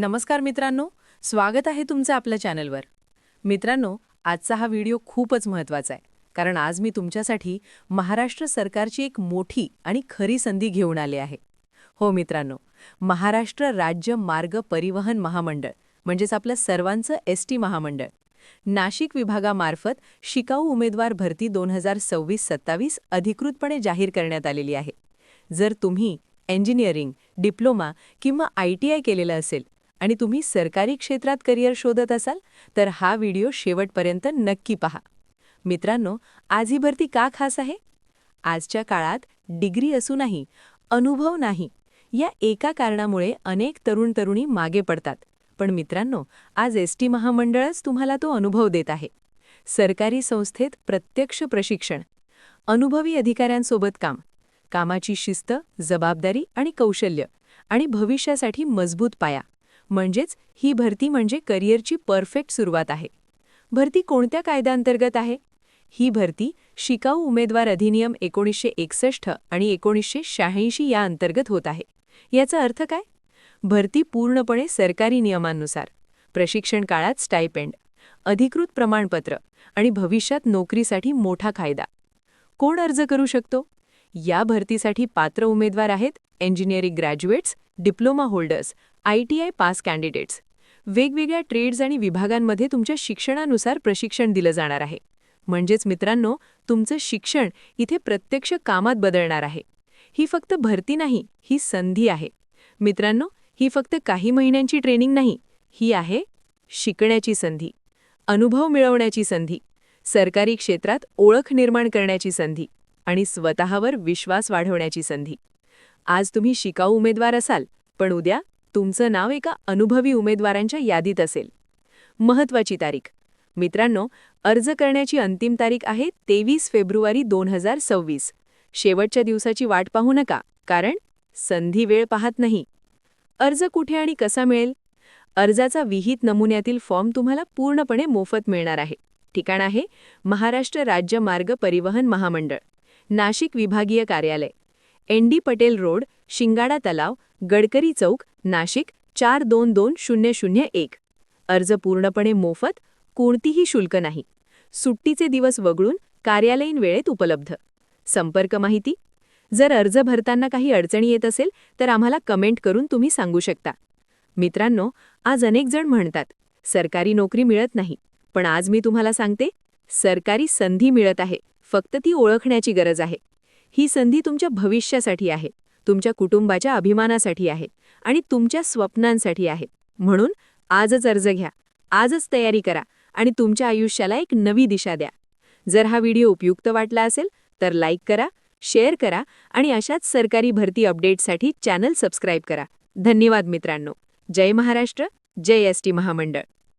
नमस्कार मित्रांनो स्वागत आहे तुमचं आपल्या चॅनलवर. मित्रांनो आजचा हा व्हिडिओ खूपच महत्त्वाचा आहे कारण आज मी तुमच्यासाठी महाराष्ट्र सरकारची एक मोठी आणि खरी संधी घेऊन आले आहे. हो मित्रांनो महाराष्ट्र राज्य मार्ग परिवहन महामंडळ म्हणजेच आपलं सर्वांचं एस टी महामंडळ. नाशिक विभागामार्फत शिकाऊ उमेदवार भरती दोन हजार सव्वीस सत्तावीस अधिकृतपणे जाहीर करण्यात आलेली आहे. जर तुम्ही इंजिनिअरिंग डिप्लोमा किंवा आय टी आय केलेलं असेल आणि तुम्ही सरकारी क्षेत्रात करिअर शोधत असाल तर हा व्हिडिओ शेवटपर्यंत नक्की पहा. मित्रांनो आज ही भरती का खास आहे? आजच्या काळात डिग्री असूनही अनुभव नाही या एका कारणामुळे अनेक तरुण तरुणी मागे पडतात. पण मित्रांनो आज एस टी महामंडळच तुम्हाला तो अनुभव देत आहे. सरकारी संस्थेत प्रत्यक्ष प्रशिक्षण अनुभवी अधिकाऱ्यांसोबत काम कामाची शिस्त जबाबदारी आणि कौशल्य आणि भविष्यासाठी मजबूत पाया. म्हणजेच ही भरती म्हणजे करिअरची परफेक्ट सुरुवात आहे. भरती कोणत्या कायद्याअंतर्गत आहे? ही भरती शिकाऊ उमेदवार अधिनियम एकोणीसशे एकसष्ट आणि एकोणीसशे शहाऐंशी या अंतर्गत होत आहे. याचा अर्थ काय? भरती पूर्णपणे सरकारी नियमांनुसार प्रशिक्षण काळात स्टायपेंड अधिकृत प्रमाणपत्र आणि भविष्यात नोकरीसाठी मोठा कायदा. कोण अर्ज करू शकतो? या भरतीसाठी पात्र उमेदवार आहेत engineering graduates diploma holders I T I pass candidates. वेगवेगळ्या ट्रेड्स आणि विभागांमध्ये तुमच्या शिक्षणानुसार प्रशिक्षण दिलं जाणार आहे. म्हणजेच मित्रांनो तुमचं शिक्षण इथे प्रत्यक्ष कामात बदलणार आहे. ही फक्त भरती नाही ही संधी आहे. मित्रांनो ही फक्त काही महिन्यांची ट्रेनिंग नाही ही आहे शिकण्याची संधी. अनुभव मिळवण्याची संधी. सरकारी क्षेत्रात ओळख निर्माण करण्याची संधी. आणि स्वतःवर विश्वास वाढवण्याची संधी. आज तुम्ही शिकाऊ उमेदवार असाल पण उद्या तुमचं नाव एका अनुभवी उमेदवारांच्या यादीत असेल. महत्वाची तारीख. मित्रांनो अर्ज करण्याची अंतिम तारीख आहे तेवीस फेब्रुवारी दोन हजार सव्वीस. शेवटच्या दिवसाची वाट पाहू नका कारण संधी वेळ पाहत नाही. अर्ज कुठे आणि कसा मिळेल? अर्जाचा विहित नमुन्यातील फॉर्म तुम्हाला पूर्णपणे मोफत मिळणार आहे. ठिकाण आहे महाराष्ट्र राज्य मार्ग परिवहन महामंडळ नाशिक विभागीय कार्यालय. N D Patel road Shingada Talav Gadkari Chowk Nashik चार दोन दोन शून्य शून्य एक. अर्ज पूर्णपणे मोफत कोणतीही शुल्क नाही. सुट्टीचे दिवस वगळून कार्यालयीन वेळेत उपलब्ध. संपर्क माहिती? जर अर्ज भरताना काही अडचणी येत असेल तर आम्हाला कमेंट करून तुम्ही सांगू शकता. मित्रांनो आज अनेक जण म्हणतात सरकारी नोकरी मिळत नाही. पण आज मी तुम्हाला सांगते सरकारी संधी मिळत आहे. फक्त ती ओळखण्याची गरज आहे. ही संधी तुमच्या भविष्यासाठी आहे तुमच्या कुटुंबाच्या अभिमानासाठी आहे आणि तुमच्या स्वप्नांसाठी आहे. म्हणून आजच अर्ज घ्या आजच तयारी करा आणि तुमच्या आयुष्याला एक नवी दिशा द्या. जर हा व्हिडिओ उपयुक्त वाटला असेल तर लाईक करा शेअर करा आणि अशाच सरकारी भरती अपडेटसाठी चॅनल सबस्क्राईब करा. धन्यवाद मित्रांनो. जय महाराष्ट्र जय एस टी महामंडळ.